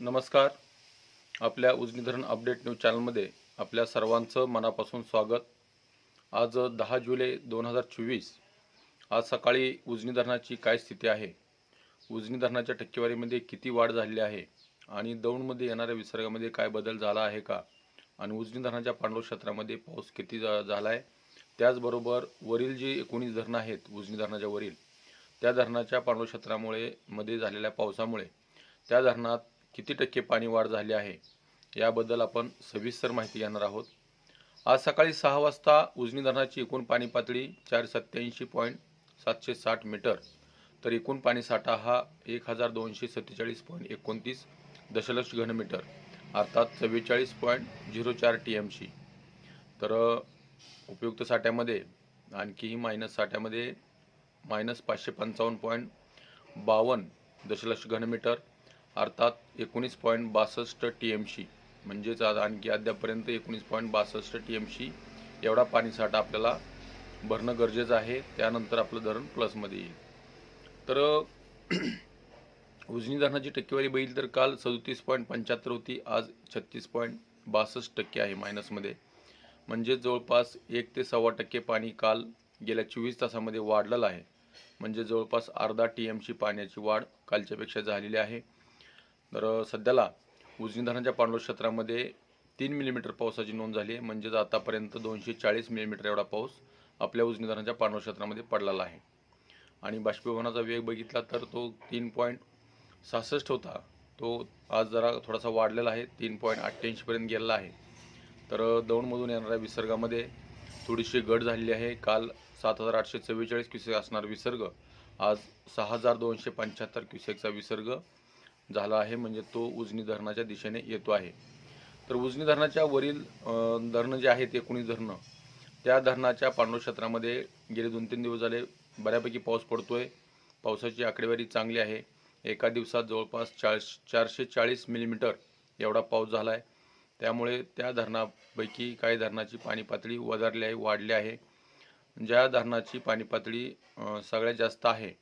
नमस्कार. आपल्या उजनी धरण अपडेट न्यूज चॅनलमध्ये आपल्या सर्वांचं मनापासून स्वागत. आज दहा जुलै दोन हजार चोवीस. आज सकाळी उजनी धरणाची काय स्थिती आहे? उजनी धरणाच्या टक्केवारीमध्ये किती वाढ झालेली आहे? आणि दौंडमध्ये येणाऱ्या विसर्गामध्ये काय बदल झाला आहे का? आणि उजनी धरणाच्या पांडव क्षेत्रामध्ये पाऊस किती झाला आहे त्याचबरोबर वरील जी एकोणीस धरणं आहेत उजनी धरणाच्या वरील त्या धरणाच्या पांडव क्षेत्रामुळे मध्ये झालेल्या पावसामुळे त्या धरणात किती टक्के पाणी वाढ झाली आहे याबद्दल आपण सविस्तर माहिती घेणार आहोत. आज सकाळी सहा वाजता उजनी धरणाची एकूण पाणी पातळी चार सत्याऐंशी पॉईंट सातशे साठ मीटर तर एकूण पाणी साठा हा एक हजार दोनशे सत्तेचाळीस पॉईंट एकोणतीस दशलक्ष घनमीटर अर्थात चव्वेचाळीस पॉईंट झिरो चार टी एम सी तर उपयुक्त साठ्यामध्ये आणखीही मायनस साठ्यामध्ये मायनस पाचशे पंचावन्न पॉईंट बावन्न दशलक्ष घनमीटर अर्थात एकोणीस पॉईंट बासष्ट टी एम सी म्हणजेच आज आणखी अद्यापर्यंत एकोणीस पॉईंट बासष्ट टी एम सी एवढा पाणीसाठा आपल्याला भरणं गरजेचं आहे. त्यानंतर आपलं धरण प्लसमध्ये येईल. तर उजनी धरणाची टक्केवारी बघितली तर काल सदतीस पॉईंट पंच्याहत्तर होती. आज छत्तीस पॉईंट बासष्ट टक्के आहे मायनसमध्ये म्हणजे जवळपास एक ते सव्वा टक्के पाणी काल गेल्या चोवीस तासामध्ये वाढलेलं आहे. म्हणजे जवळपास अर्धा टी एमची पाण्याची वाढ कालच्यापेक्षा झालेली आहे. तर सध्याला उजनी धरणाच्या पाणलोट क्षेत्रामध्ये तीन मिलीमीटर पावसाची नोंद झाली आहे. म्हणजेच आतापर्यंत दोनशे चाळीस मिलीमीटर एवढा पाऊस आपल्या उजनी धरणाच्या पांडव क्षेत्रामध्ये पडलेला आहे. आणि बाष्पीभवनाचा वेग बघितला तर तो तीन पॉईंट सहासष्ट होता. तो आज जरा थोडासा वाढलेला आहे. तीन पॉईंट अठ्ठ्याऐंशीपर्यंत गेलेला आहे. तर दौंडमधून येणाऱ्या विसर्गामध्ये थोडीशी घट झालेली आहे. काल सात हजार आठशे चव्वेचाळीस क्युसेक असणारा विसर्ग. आज सहा हजार दोनशे पंच्याहत्तर क्युसेकचा विसर्ग. झाला आहे म्हणजे तो उजनी धरणाच्या दिशेने येतो आहे. तर उजनी धरणाच्या वरील धरणं जे आहेत एकोणीस धरणं? त्या धरणाच्या पांडव क्षेत्रामध्ये गेले दोन तीन दिवस झाले बऱ्यापैकी पाऊस पडतोय. पावसाची आकडेवारी चांगली आहे. एका दिवसात जवळपास चाळीस चारशे चाळीस मिलीमीटर एवढा पाऊस झाला आहे त्यामुळे त्या धरणापैकी काही धरणाची पाणी पातळी वधारली आहे वाढली आहे. ज्या धरणाची पाणी पातळी सगळ्यात जास्त आहे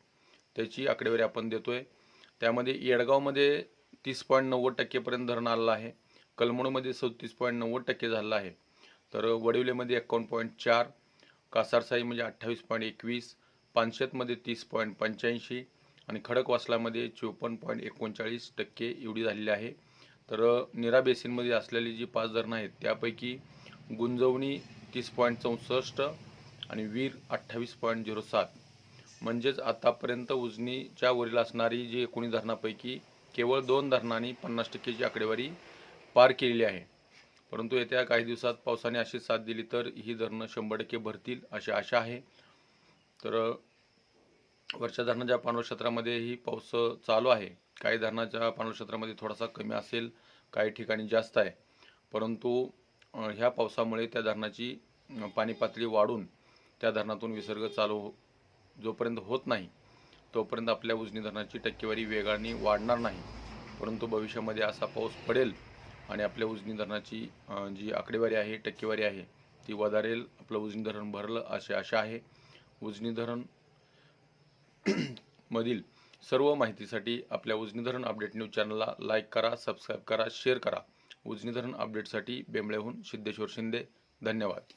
त्याची आकडेवारी आपण देतो आहे त्यामध्ये येडगावमध्ये तीस पॉईंट नव्वद टक्केपर्यंत धरण आलेलं आहे. कलमोडमध्ये सदतीस पॉईंट नव्वद टक्के झालेलं आहे. तर वडिवलेमध्ये एकावन्न पॉईंट चार कासारसाई म्हणजे अठ्ठावीस पॉईंट एकवीस पानशेतमध्ये तीस पॉईंट पंच्याऐंशी आणि खडकवासलामध्ये चोपन्न पॉईंट एकोणचाळीस टक्के एवढी झालेली आहे. तर निरा बेसिनमध्ये असलेली जी पाच धरणं आहेत त्यापैकी गुंजवणी तीस पॉईंट चौसष्ट आणि वीर अठ्ठावीस पॉईंट झिरो सात. म्हणजेच आतापर्यंत उजनीच्या वरील असणारी जी एकोणीस धरणापैकी केवळ दोन धरणांनी पन्नास टक्केची आकडेवारी पार केलेली आहे. परंतु येत्या काही दिवसात पावसाने अशी साथ दिली तर ही धरणं शंभर टक्के भरतील अशी आशा आहे. तर वर्षा धरणाच्या पाणलोट क्षेत्रामध्येही पाऊस चालू आहे. काही धरणाच्या पाणलोट क्षेत्रामध्ये थोडासा कमी असेल काही ठिकाणी जास्त आहे. परंतु ह्या पावसामुळे त्या धरणाची पाणी पातळी वाढून त्या धरणातून विसर्ग चालू जोपर्यंत होत नाही तोपर्यंत आपल्या उजनी धरणाची टक्केवारी वेगाने वाढणार नाही. परंतु भविष्यामध्ये असा पाऊस पडेल आणि आपल्या उजनी धरणाची जी आकडेवारी आहे टक्केवारी आहे ती वधारेल. आपलं उजनी धरण भरलं अशी आशा आहे. उजनी धरण मधील सर्व माहितीसाठी आपल्या उजनी धरण अपडेट न्यूज चॅनलला लाईक करा सबस्क्राईब करा शेअर करा. उजनी धरण अपडेटसाठी बेंबळेहून सिद्धेश्वर शिंदे. धन्यवाद.